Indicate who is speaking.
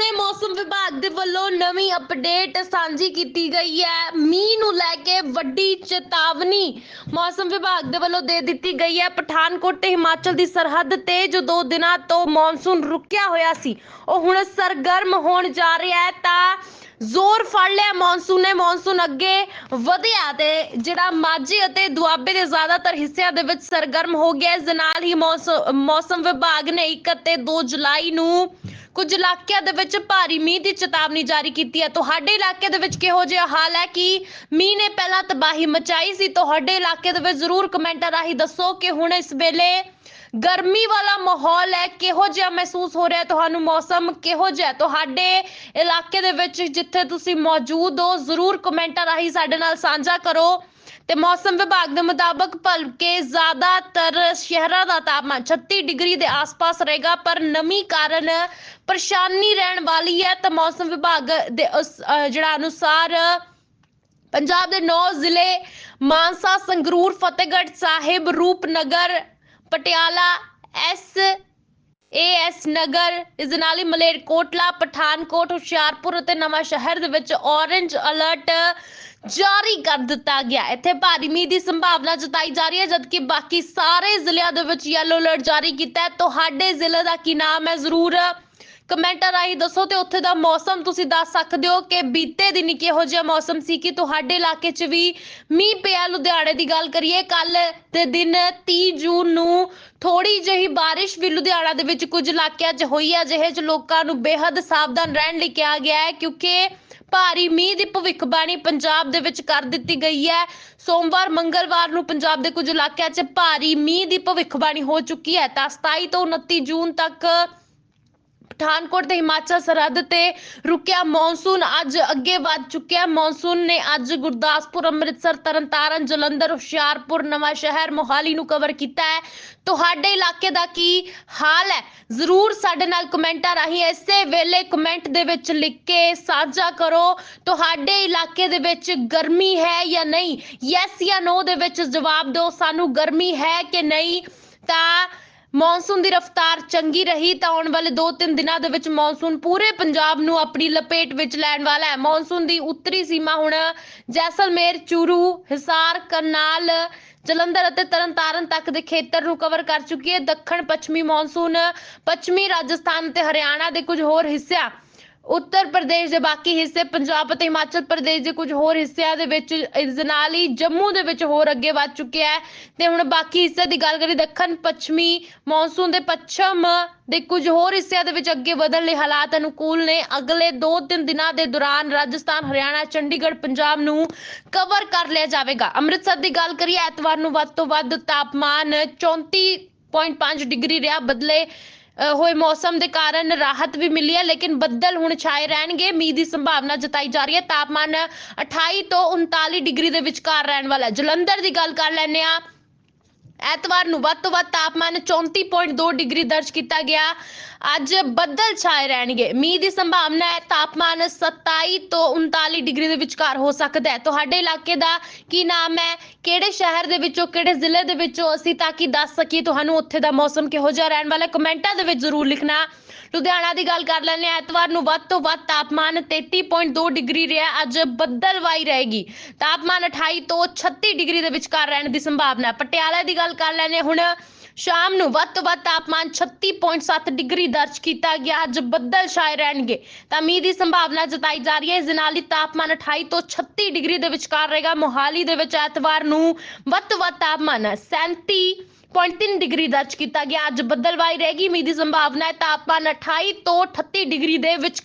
Speaker 1: ਹੁਣੇ ਮੌਸਮ ਵਿਭਾਗ ਦੇ ਵੱਲੋਂ ਨਵੀਂ ਅਪਡੇਟ ਸਾਂਝੀ ਕੀਤੀ ਗਈ ਹੈ। ਮੀਂਹ ਨੂੰ ਲੈ ਕੇ ਵੱਡੀ ਚੇਤਾਵਨੀ ਮੌਸਮ ਵਿਭਾਗ ਦੇ ਵੱਲੋਂ ਦੇ ਦਿੱਤੀ ਗਈ ਹੈ। ਪਠਾਨਕੋਟ ਤੇ ਹਿਮਾਚਲ ਦੀ ਸਰਹੱਦ ਤੇ ਜੋ ਦੋ ਦਿਨਾਂ ਤੋਂ ਮੌਨਸੂਨ ਰੁਕਿਆ ਹੋਇਆ ਸੀ, ਉਹ ਹੁਣ ਸਰਗਰਮ ਹੋਣ ਜਾ ਰਿਹਾ ਹੈ ਤਾਂ ਜ਼ੋਰ ਫੜ ਲਿਆ ਮੌਨਸੂਨ ਨੇ। ਮੌਨਸੂਨ ਅੱਗੇ ਵਧਿਆ ਤੇ ਜਿਹੜਾ ਮਾਝੇ ਅਤੇ ਦੁਆਬੇ ਦੇ ਜ਼ਿਆਦਾਤਰ ਹਿੱਸਿਆਂ ਦੇ ਵਿੱਚ ਸਰਗਰਮ ਹੋ ਗਿਆ। ਇਸ ਦੇ ਨਾਲ ਹੀ ਮੌਸ- ਮੌਸਮ ਵਿਭਾਗ ਨੇ 1 ਅਤੇ 2 ਜੁਲਾਈ ਨੂੰ ਕੁਝ ਇਲਾਕਿਆਂ ਦੇ ਵਿੱਚ ਭਾਰੀ ਮੀਂਹ ਦੀ ਚੇਤਾਵਨੀ ਜਾਰੀ ਕੀਤੀ ਹੈ। ਤੁਹਾਡੇ ਇਲਾਕੇ ਦੇ ਵਿੱਚ ਕਿਹੋ ਜਿਹਾ ਹਾਲ ਹੈ ਕਿ ਮੀਂਹ ਨੇ ਪਹਿਲਾਂ ਤਬਾਹੀ ਮਚਾਈ ਸੀ? ਤੁਹਾਡੇ ਇਲਾਕੇ ਦੇ ਵਿੱਚ ਜ਼ਰੂਰ ਕਮੈਂਟਾਂ ਰਾਹੀਂ ਦੱਸੋ ਕਿ ਹੁਣ ਇਸ ਵੇਲੇ ਗਰਮੀ ਵਾਲਾ ਮਾਹੌਲ ਹੈ। ਕਿਹੋ ਜਿਹਾ ਮਹਿਸੂਸ ਹੋ ਰਿਹਾ ਤੁਹਾਨੂੰ? ਮੌਸਮ ਕਿਹੋ ਜਿਹਾ ਤੁਹਾਡੇ ਇਲਾਕੇ ਦੇ ਵਿੱਚ ਜਿੱਥੇ ਤੁਸੀਂ ਮੌਜੂਦ ਹੋ, ਜ਼ਰੂਰ ਕਮੈਂਟਾਂ ਰਾਹੀਂ ਸਾਡੇ ਨਾਲ ਸਾਂਝਾ ਕਰੋ। ਤੇ ਮੌਸਮ ਵਿਭਾਗ ਦੇ ਮੁਤਾਬਕ ਭਲਕੇ ਜ਼ਿਆਦਾਤਰ ਸ਼ਹਿਰਾਂ ਦਾ ਤਾਪਮਾਨ 36 ਡਿਗਰੀ ਦੇ ਆਸ-ਪਾਸ ਰਹੇਗਾ, ਪਰ ਨਮੀ ਕਾਰਨ ਪਰੇਸ਼ਾਨੀ ਰਹਿਣ ਵਾਲੀ ਹੈ। ਤਾਂ ਮੌਸਮ ਵਿਭਾਗ ਦੇ ਜਿਹੜਾ ਅਨੁਸਾਰ ਪੰਜਾਬ ਦੇ 9 ਜ਼ਿਲ੍ਹੇ Mansa, Sangrur, Fatehgarh Sahib, Rupnagar, Patiala, S A S Nagar, ਇਸ ਦੇ ਨਾਲ ਹੀ ਮਲੇਰਕੋਟਲਾ, ਪਠਾਨਕੋਟ, ਹੁਸ਼ਿਆਰਪੁਰ ਅਤੇ ਨਵਾਂ ਸ਼ਹਿਰ ਦੇ ਵਿੱਚ ਔਰੇਂਜ ਅਲਰਟ ਜਾਰੀ ਕਰ ਦਿੱਤਾ ਗਿਆ। ਇੱਥੇ ਭਾਰੀ ਮੀਂਹ ਦੀ ਸੰਭਾਵਨਾ ਜਤਾਈ ਜਾ ਰਹੀ ਹੈ, ਜਦਕਿ ਬਾਕੀ ਸਾਰੇ ਜ਼ਿਲ੍ਹਿਆਂ ਦੇ ਵਿੱਚ ਯੈਲੋ ਅਲਰਟ ਜਾਰੀ ਕੀਤਾ ਹੈ। ਤੁਹਾਡੇ ਜ਼ਿਲ੍ਹੇ ਦਾ ਕੀ ਨਾਮ ਹੈ? ਜ਼ਰੂਰ ਕਮੈਂਟਾਂ ਰਾਹੀਂ ਦੱਸੋ ਤੇ ਉੱਥੇ ਦਾ ਮੌਸਮ ਤੁਸੀਂ ਦੱਸ ਸਕਦੇ ਹੋ ਕਿ ਬੀਤੇ ਦਿਨ ਕਿਹੋ ਜਿਹਾ ਮੌਸਮ ਸੀ ਕਿ ਤੁਹਾਡੇ ਇਲਾਕੇ 'ਚ ਵੀ ਮੀਂਹ ਪਿਆ। ਲੁਧਿਆਣੇ ਦੀ ਗੱਲ ਕਰੀਏ ਕੱਲ ਦੇ ਦਿਨ 30 ਜੂਨ ਨੂੰ ਥੋੜੀ ਜਿਹੀ ਬਾਰਿਸ਼ ਵੀ ਲੁਧਿਆਣਾ ਦੇ ਵਿੱਚ ਕੁਝ ਇਲਾਕਿਆਂ 'ਚ ਹੋਈ। ਹੈ ਜਿਹੇ 'ਚ ਲੋਕਾਂ ਨੂੰ ਬੇहद ਸਾਵਧਾਨ ਰਹਿਣ ਲਈ ਕਿਹਾ ਗਿਆ ਹੈ ਕਿਉਂਕਿ ਭਾਰੀ ਮੀਂਹ ਦੀ ਭਵਿੱਖਬਾਣੀ ਪੰਜਾਬ ਦੇ ਵਿੱਚ ਕਰ ਦਿੱਤੀ ਗਈ ਹੈ। ਸੋਮਵਾਰ, ਮੰਗਲਵਾਰ ਨੂੰ ਪੰਜਾਬ ਦੇ ਕੁਝ ਇਲਾਕਿਆਂ 'ਚ ਭਾਰੀ ਮੀਂਹ ਦੀ ਭਵਿੱਖਬਾਣੀ ਹੋ ਚੁੱਕੀ ਹੈ। ਤਾਂ 27 ਤੋਂ 29 ਜੂਨ ਤੱਕ ਪਠਾਨਕੋਟ ਤੇ ਹਿਮਾਚਲ ਸਰਹੱਦ ਤੇ ਰੁਕਿਆ ਮੌਨਸੂਨ ਅੱਜ ਅੱਗੇ ਵੱਧ ਚੁੱਕਿਆ। ਮੌਨਸੂਨ ਨੇ ਅੱਜ ਗੁਰਦਾਸਪੁਰ, ਅੰਮ੍ਰਿਤਸਰ, ਤਰਨਤਾਰਨ, ਜਲੰਧਰ, ਹੁਸ਼ਿਆਰਪੁਰ, ਨਵਾਂ ਸ਼ਹਿਰ ਮੋਹਾਲੀ ਨੂੰ ਕਵਰ ਕੀਤਾ ਹੈ। ਤੁਹਾਡੇ ਇਲਾਕੇ ਦਾ ਕੀ ਹਾਲ ਹੈ? ਜ਼ਰੂਰ ਸਾਡੇ ਨਾਲ ਕਮੈਂਟਾਂ ਰਾਹੀਂ ਇਸੇ ਵੇਲੇ ਕਮੈਂਟ ਦੇ ਵਿੱਚ ਲਿਖ ਕੇ ਸਾਂਝਾ ਕਰੋ। ਤੁਹਾਡੇ ਇਲਾਕੇ ਦੇ ਵਿੱਚ ਗਰਮੀ ਹੈ ਜਾਂ ਨਹੀਂ? ਯੈਸ ਜਾਂ ਨੋ ਦੇ ਵਿੱਚ ਜਵਾਬ ਦਿਓ। ਸਾਨੂੰ ਗਰਮੀ ਹੈ ਕਿ ਨਹੀਂ? ਤਾਂ ਮੌਨਸੂਨ ਦੀ ਰਫ਼ਤਾਰ ਚੰਗੀ ਰਹੀ ਤਾਂ ਆਉਣ ਵਾਲੇ 2-3 ਦਿਨਾਂ ਦੇ ਵਿੱਚ ਮੌਨਸੂਨ ਪੂਰੇ ਪੰਜਾਬ ਨੂੰ ਆਪਣੀ ਲਪੇਟ ਵਿੱਚ ਲੈਣ ਵਾਲਾ ਹੈ। ਮੌਨਸੂਨ ਦੀ ਉੱਤਰੀ ਸੀਮਾ ਹੁਣ ਜੈਸਲਮੇਰ, ਚੂਰੂ, ਹਿਸਾਰ, ਕਰਨਾਲ, ਜਲੰਧਰ ਅਤੇ ਤਰਨਤਾਰਨ ਤੱਕ ਦੇ ਖੇਤਰ ਨੂੰ ਕਵਰ ਕਰ ਚੁੱਕੀ ਹੈ। ਦੱਖਣ ਪੱਛਮੀ ਮੌਨਸੂਨ, ਪੱਛਮੀ ਰਾਜਸਥਾਨ ਤੇ ਹਰਿਆਣਾ ਦੇ ਕੁਝ ਹੋਰ ਹਿੱਸਿਆਂ ਉੱਤਰ ਪ੍ਰਦੇਸ਼ ਦੇ ਬਾਕੀ ਹਿੱਸੇ, ਪੰਜਾਬ ਅਤੇ ਹਿਮਾਚਲ ਪ੍ਰਦੇਸ਼ ਦੇ ਕੁਝ ਹੋਰ ਹਿੱਸਿਆਂ ਦੇ ਵਿੱਚ ਇਸ ਦੇ ਨਾਲ ਹੀ ਜੰਮੂ ਦੇ ਵਿੱਚ ਹੋਰ ਅੱਗੇ ਵੱਧ ਚੁੱਕਿਆ ਹੈ। ਤੇ ਹੁਣ ਬਾਕੀ ਹਿੱਸੇ ਦੀ ਗੱਲ ਕਰੀ ਦੱਖਣ, ਪੱਛਮੀ ਮੌਨਸੂਨ ਦੇ ਪੱਛਮ ਦੇ ਕੁਝ ਹੋਰ ਹਿੱਸਿਆਂ ਦੇ ਵਿੱਚ ਅੱਗੇ ਵਧਣ ਲਈ ਹਾਲਾਤ ਅਨੁਕੂਲ ਨੇ। ਅਗਲੇ 2-3 ਦਿਨਾਂ ਦੇ ਦੌਰਾਨ ਰਾਜਸਥਾਨ, ਹਰਿਆਣਾ, ਚੰਡੀਗੜ੍ਹ, ਪੰਜਾਬ ਨੂੰ ਕਵਰ ਕਰ ਲਿਆ ਜਾਵੇਗਾ। ਅੰਮ੍ਰਿਤਸਰ ਦੀ ਗੱਲ ਕਰੀਏ, ਐਤਵਾਰ ਨੂੰ ਵੱਧ ਤੋਂ ਵੱਧ ਤਾਪਮਾਨ 34.5 ਡਿਗਰੀ ਰਿਹਾ। ਬਦਲੇ ਹੋਏ ਮੌਸਮ ਦੇ ਕਾਰਨ ਰਾਹਤ ਵੀ ਮਿਲੀ ਹੈ, ਲੇਕਿਨ ਬੱਦਲ ਹੁਣ ਛਾਏ ਰਹਿਣਗੇ। ਮੀਂਹ ਦੀ ਸੰਭਾਵਨਾ ਜਤਾਈ ਜਾ ਰਹੀ ਹੈ। ਤਾਪਮਾਨ 28 ਤੋਂ 39 ਡਿਗਰੀ ਦੇ ਵਿਚਕਾਰ ਰਹਿਣ ਵਾਲਾ ਹੈ। ਜਲੰਧਰ ਦੀ ਗੱਲ ਕਰ ਲੈਂਦੇ ਆ ਐਤਵਾਰ ਨੂੰ ਵੱਧ ਤੋਂ ਵੱਧ ਤਾਪਮਾਨ 34.2 ਡਿਗਰੀ ਦਰਜ ਕੀਤਾ ਗਿਆ। ਅੱਜ ਬੱਦਲ ਛਾਏ ਰਹਿਣਗੇ। ਮੀਂਹ ਦੀ ਸੰਭਾਵਨਾ ਹੈ, ਤਾਪਮਾਨ 27 ਤੋਂ 39 ਡਿਗਰੀ ਦੇ ਵਿਚਕਾਰ ਹੋ ਸਕਦਾ ਹੈ। ਤੁਹਾਡੇ ਇਲਾਕੇ ਦਾ ਕੀ ਨਾਮ ਹੈ? ਕਿਹੜੇ ਸ਼ਹਿਰ ਦੇ ਵਿੱਚੋਂ, ਕਿਹੜੇ ਜ਼ਿਲ੍ਹੇ ਦੇ ਵਿੱਚੋਂ ਅਸੀਂ ਤਾਂ ਕਿ ਦੱਸ ਸਕੀਏ? ਤੁਹਾਨੂੰ ਉੱਥੇ ਦਾ ਮੌਸਮ ਕਿਹੋ ਜਿਹਾ ਰਹਿਣ ਵਾਲਾ ਕਮੈਂਟਾਂ ਦੇ ਵਿੱਚ ਜ਼ਰੂਰ ਲਿਖਣਾ। ਲੁਧਿਆਣਾ ਦੀ ਗੱਲ ਕਰ ਲੈਂਦੇ ਹਾਂ। ਐਤਵਾਰ ਨੂੰ ਵੱਧ ਤੋਂ ਵੱਧ ਤਾਪਮਾਨ 33.2 ਡਿਗਰੀ ਰਿਹਾ। ਅੱਜ ਬੱਦਲਵਾਈ ਰਹੇਗੀ। ਤਾਪਮਾਨ 28 ਤੋਂ 36 ਡਿਗਰੀ ਦੇ ਵਿਚਕਾਰ ਰਹਿਣ ਦੀ ਸੰਭਾਵਨਾ ਪਟਿਆਲਾ ਦੀ ਗੱਲ ਕਰ ਲੈਂਦੇ ਹਾਂ। ਹੁਣ ਸ਼ਾਮ ਨੂੰ ਵੱਧ ਤੋਂ ਵੱਧ ਤਾਪਮਾਨ 36.7 ਡਿਗਰੀ ਦਰਜ ਕੀਤਾ ਗਿਆ। ਅੱਜ ਬੱਦਲ ਛਾਏ ਰਹਿਣਗੇ। ਤਾਂ ਮੀਂਹ ਦੀ ਸੰਭਾਵਨਾ ਜਤਾਈ ਜਾ ਰਹੀ ਹੈ। ਇਸ ਦੇ ਨਾਲ ਹੀ ਤਾਪਮਾਨ 28 ਤੋਂ 36 ਡਿਗਰੀ ਦੇ ਵਿਚਕਾਰ ਰਹੇਗਾ। ਮੋਹਾਲੀ ਦੇ ਵਿੱਚ ਐਤਵਾਰ ਨੂੰ ਵੱਧ ਤੋਂ ਵੱਧ ਤਾਪਮਾਨ 37.3 ਡਿਗਰੀ ਦਰਜ ਕੀਤਾ ਗਿਆ। ਅੱਜ ਬੱਦਲਵਾਈ ਰਹੇਗੀ। ਮੀਂਹ ਦੀ ਸੰਭਾਵਨਾ ਹੈ। ਤਾਪਮਾਨ 28 ਤੋਂ 38 ਡਿਗਰੀ ਦੇ ਵਿੱਚ